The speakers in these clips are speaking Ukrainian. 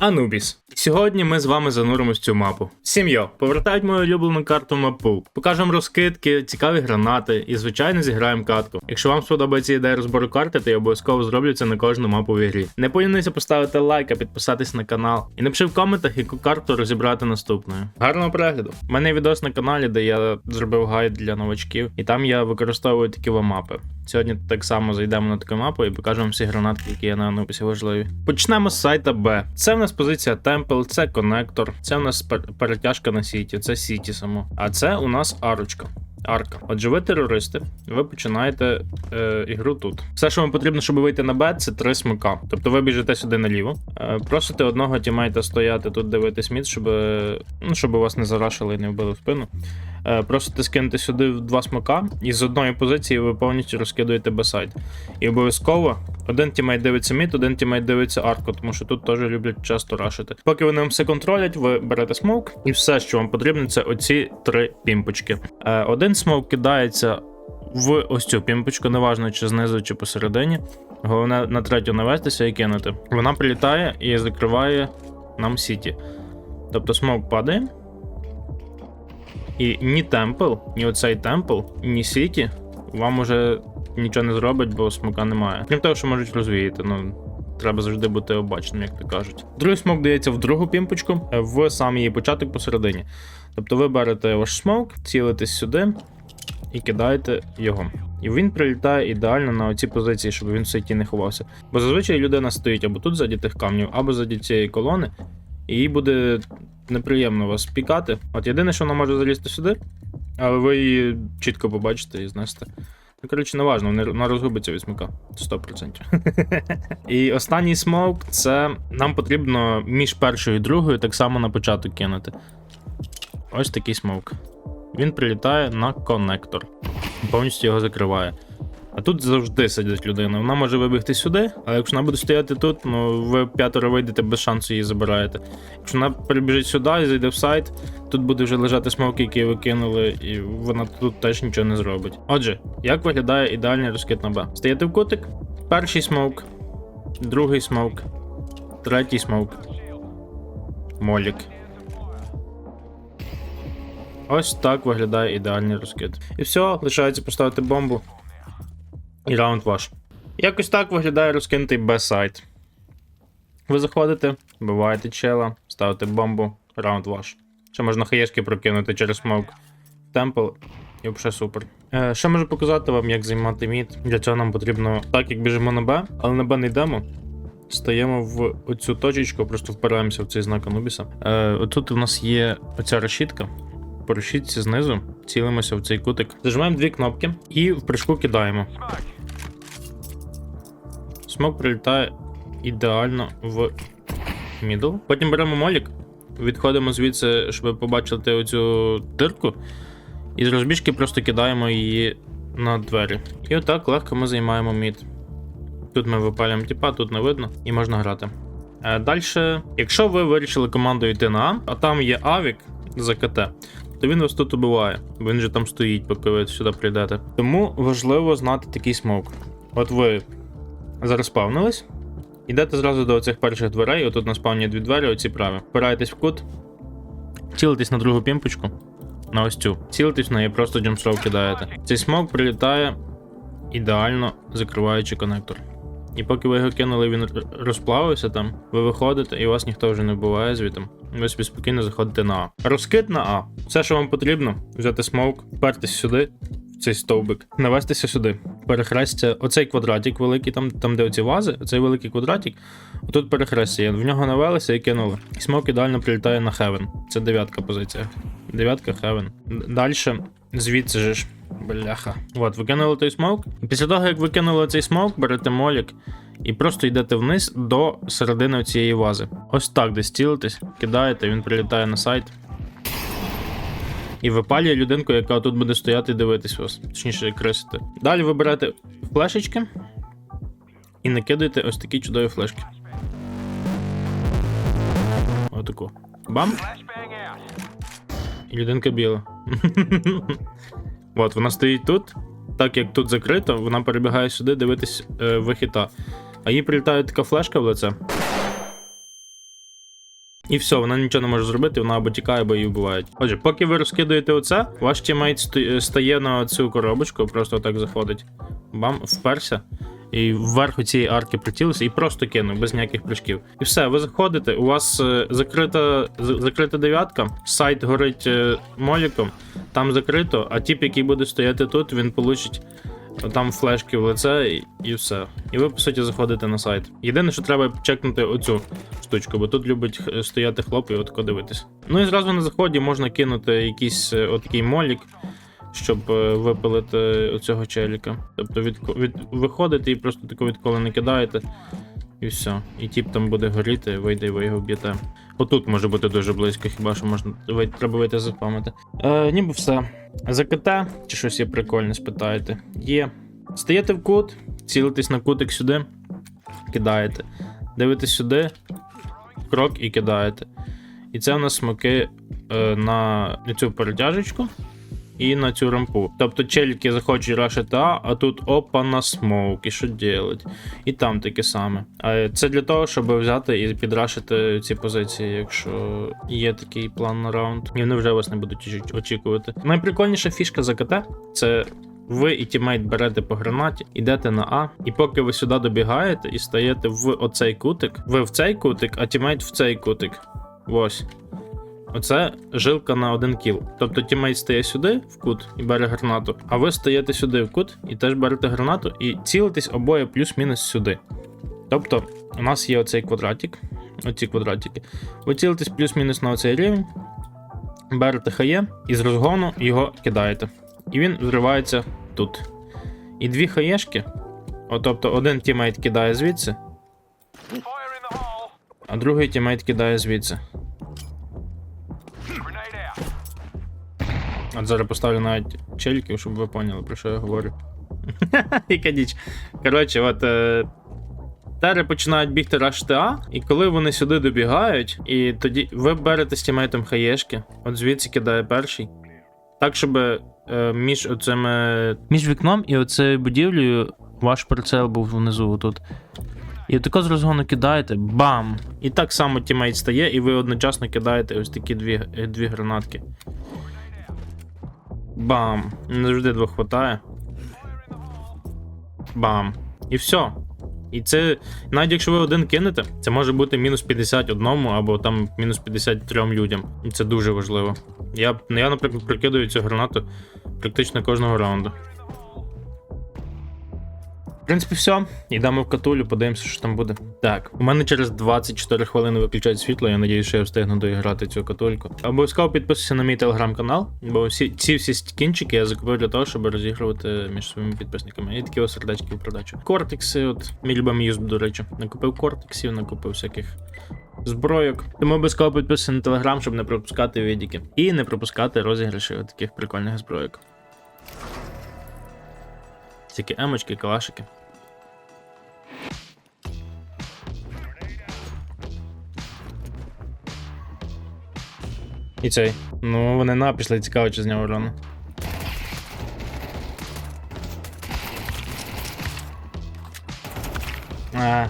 Anubis. Сьогодні ми з вами зануримо в цю мапу. Сім'йо, повертають мою улюблену карту мапу. Покажемо розкидки, цікаві гранати і, звичайно, зіграємо катку. Якщо вам сподобається ідея розбору карти, то я обов'язково зроблю це на кожну мапу в ігрі. Не полінуйся поставити лайк, а підписатись на канал. І напиши в коментах, яку карту розібрати наступною. Гарного перегляду! У мене є відос на каналі, де я зробив гайд для новачків, і там я використовую такі мапи. Сьогодні так само зайдемо на таку мапу і покажемо всі гранатки, які є на Анубісі важливі. Почнемо з сайта Б. Це в нас позиція Temple, це коннектор, це у нас перетяжка на сіті, це сіті само. А це у нас арочка. Арка. Отже, ви терористи, ви починаєте е, ігру тут. Все, що вам потрібно, щоб вийти на Б, це три смика. Тобто ви біжите сюди наліво. Е, просите одного тімейта стояти тут, дивитись міц, щоб, е, ну, щоб вас не зарашили і не вбили в спину. Е, просите скинути сюди два смока, і з одної позиції ви повністю розкидуєте бесайд. І обов'язково один тімейт дивиться мід, один тімейт дивиться арку, тому що тут теж люблять часто рашити. Поки вони все контролять, ви берете смоук, і все, що вам потрібно, це оці три пімпочки. Е, один смоук кидається в ось цю пімпочку, неважно чи знизу, чи посередині. Головне на третю навестися і кинути. Вона прилітає і закриває нам сіті. Тобто смоук падає. І ні темпл, ні оцей темпл, ні сіті вам уже нічого не зробить, бо смока немає. Крім того, що можуть розвіяти. Ну треба завжди бути обачним, як то кажуть. Другий смок дається в другу пімпочку, е, в сам її початок посередині. Тобто ви берете ваш смок, цілитесь сюди і кидаєте його. І він прилітає ідеально на оці позиції, щоб він в сеті не ховався. Бо зазвичай людина стоїть або тут ззаді тих камнів, або ззаді цієї колони, і їй буде неприємно вас пікати. От єдине, що вона може залізти сюди, але ви її чітко побачите і знесете. Ну, коротше, не важно, вона- розгубиться від смока. 100%. і останній смок це нам потрібно між першою і другою так само на початок кинути. Ось такий смок. Він прилітає на коннектор. Повністю його закриває. А тут завжди сидить людина. Вона може вибігти сюди, але якщо вона буде стояти тут, ну ви п'ятеро вийдете без шансу її забираєте. Якщо вона перебіжить сюди і зайде в сайт, тут буде вже лежати смок, який ви кинули, і вона тут теж нічого не зробить. Отже, як виглядає ідеальний розкид на Б? Стаєте в кутик, перший смок, другий смок, третій смок, молік. Ось так виглядає ідеальний розкид. І все, лишається поставити бомбу. І раунд ваш. Якось так виглядає розкинутий Б-сайт. Ви заходите, вбиваєте чела, ставите бомбу, раунд ваш. Ще можна хаєшки прокинути через смок темпл, і взагалі супер. Е, ще можу показати вам, як займати мід. Для цього нам потрібно, так як біжимо на Б, але на Б не йдемо. Стаємо в оцю точечку, просто впираємося в цей знак Анубіса. Е, отут у нас є оця решітка. По решітці знизу цілимося в цей кутик. Зажимаємо дві кнопки і в прыжку кидаємо. Смок прилітає ідеально в мідл. Потім беремо молік, відходимо звідси, щоб побачити оцю дирку, і з розбіжки просто кидаємо її на двері. І отак легко ми займаємо мід. Тут ми випалюємо тіпа, тут не видно, і можна грати. Е, Далі, якщо ви вирішили командою йти на А, а там є Авік за КТ, то він вас тут убиває. Він же там стоїть, поки ви сюди прийдете. Тому важливо знати такий смок. От ви зареспавнились, йдете зразу до цих перших дверей, отут на спавні дві двері, оці праві. Впираєтесь в кут, цілитесь на другу пімпочку, на ось цю. Цілитесь в неї, просто джемстров кидаєте. Цей смок прилітає ідеально закриваючи коннектор. І поки ви його кинули, він розплавився там, ви виходите і вас ніхто вже не вбиває звітом. Ви собі спокійно заходите на А. Розкид на А. Все, що вам потрібно, взяти смоук, впертись сюди, в цей стовбик, навестися сюди. Перехрестя, оцей квадратик великий, там, там де оці вази, оцей великий квадратик, отут перехрестя. В нього навелися і кинули. І смок ідеально прилітає на Хевен. Це дев'ятка позиція. Дев'ятка Хевен. Далі, звідси же ж. Бляха. От, ви кинули той смок. Після того, як ви кинули цей смок, берете молік і просто йдете вниз до середини цієї вази. Ось так десь цілитесь, кидаєте, він прилітає на сайт. І випалює людинку, яка тут буде стояти і дивитись вас, точніше крисити. Далі ви берете флешечки і накидаєте ось такі чудові флешки. Отаку. Бам! І людинка біла. От, вона стоїть тут. Так як тут закрито, вона перебігає сюди дивитись е, вихід А. А їй прилітає така флешка в лице. І все, вона нічого не може зробити, вона або тікає, або її вбивають. Отже, поки ви розкидуєте оце, ваш тімейт стає на цю коробочку, просто так заходить. Бам, вперся. І вверху цієї арки прицілився і просто кинув без ніяких прыжків. І все, ви заходите, у вас е, закрита, закрита дев'ятка, сайт горить е, моліком, там закрито, а тип, який буде стояти тут, він получить там флешки в лице і, все. І ви, по суті, заходите на сайт. Єдине, що треба чекнути оцю штучку, бо тут любить стояти хлоп і отако дивитись. Ну і зразу на заході можна кинути якийсь е, отакий молік, щоб е, випилити оцього челіка. Тобто від, від, виходите і просто тако відколи не кидаєте. І все. І тіп там буде горіти, вийде і ви його б'єте. Отут може бути дуже близько, хіба що можна треба вийти запам'ятати. Е, ніби все. ЗКТ чи щось є прикольне, спитаєте. Є. Стаєте в кут, цілитесь на кутик сюди, кидаєте. Дивитесь сюди, крок і кидаєте. І це у нас смоки е, на цю перетяжечку і на цю рампу. Тобто челіки захочуть рашити А, а тут опа на смоук, і що делать? І там таке саме. А це для того, щоб взяти і підрашити ці позиції, якщо є такий план на раунд. І вони вже вас не будуть очікувати. Найприкольніша фішка за КТ це. Ви і тімейт берете по гранаті, йдете на А, і поки ви сюди добігаєте і стаєте в оцей кутик, ви в цей кутик, а тімейт в цей кутик. Ось. Оце жилка на один кіл. Тобто тімейт стає сюди в кут і бере гранату, а ви стаєте сюди в кут і теж берете гранату і цілитесь обоє плюс-мінус сюди. Тобто, у нас є оцей квадратик, оці квадратики. Ви цілитесь плюс-мінус на оцей рівень, берете хає і з розгону його кидаєте. І він взривається тут. І дві хаєшки, от, тобто один тімейт кидає звідси, а другий тімейт кидає звідси. От зараз поставлю навіть челіків, щоб ви поняли, про що я говорю. Яка діч. Коротше, от. Е... Тери починають бігти рашти А, і коли вони сюди добігають, і тоді ви берете з тімейтом хаєшки, от звідси кидає перший. Так, щоб е, між оцими. Між вікном і оцею будівлею ваш прицел був внизу тут. І тако з розгону кидаєте, бам! І так само тімейт стає, і ви одночасно кидаєте ось такі дві, дві гранатки. Бам. Не завжди двох хватає. Бам. І все. І це, навіть якщо ви один кинете, це може бути мінус 51 або там мінус 53 людям. І це дуже важливо. Я, я наприклад, прикидаю цю гранату практично кожного раунду. Принципі, все. Йдемо в катулю, подивимося, що там буде. Так, у мене через 24 хвилини виключають світло. Я надіюсь, що я встигну доіграти цю катульку. Обов'язково підписуйся на мій телеграм-канал, бо всі ці всі скінчики я закупив для того, щоб розігрувати між своїми підписниками. І такі ось сердечки в продачу. Кортикси, от мій любимий юзб, до речі. Накупив кортиксів, накупив всяких збройок. Тому обов'язково підписуйся на телеграм, щоб не пропускати відіки. І не пропускати розіграші таких прикольних збройок. Всякі емочки, калашики. І цей. Ну, вони на пішли, цікаво, чи з нього. А.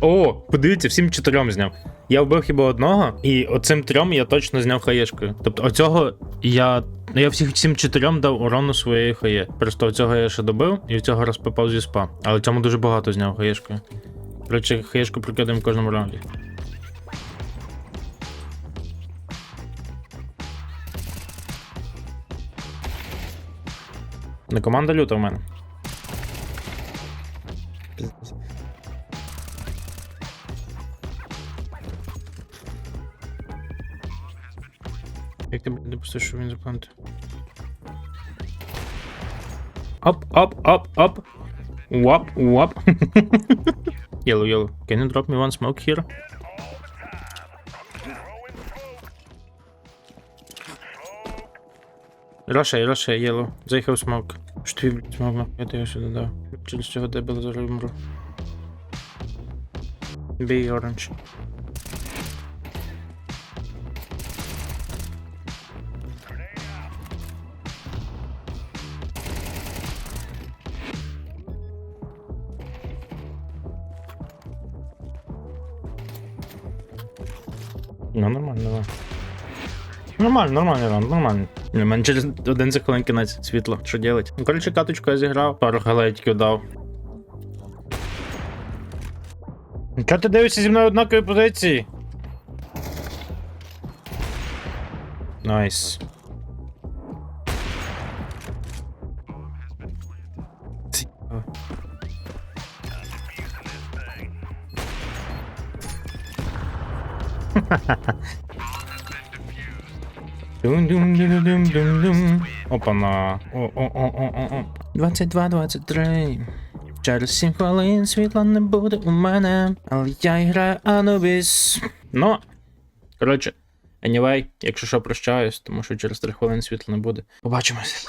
О, подивіться, всім чотирьом зняв. Я вбив хіба одного, і оцим трьом я точно зняв хаєшкою. Тобто оцього я. Я всіх всім чотирьом дав урону своєї хає. Просто оцього я ще добив, і в цього раз попав зі спа. Але цьому дуже багато зняв хаєшкою. Коротше, хаєшку прикидаємо в кожному раунді. Не команда люта в мене. Як ти блядь, допустиш, що він запланти? Оп, оп, оп, оп. Wap, wap. yellow, yellow. Can you drop me one smoke here? Рашай, рашай, yellow. Заїхав смок. Що ти, блядь, смок, нахуй, я тебе сюди дав. Через цього дебила зараз вмру. Бій оранж. Нормально, нормально, Іван, нормально. У мене через 11 хвилин кінець світло. Що делать? Ну, коротше, каточку я зіграв, пару галетиків дав. Чого ти дивишся зі мною однакові позиції? Найс. Дум-дум-дум-дум-дум-дум. Опана. О-о-о-о-о. 22-23. Через 7 хвилин світла не буде у мене, але я граю Анубіс. Ну, коротше, anyway, якщо що, прощаюсь, тому що через 3 хвилини світла не буде. Побачимось.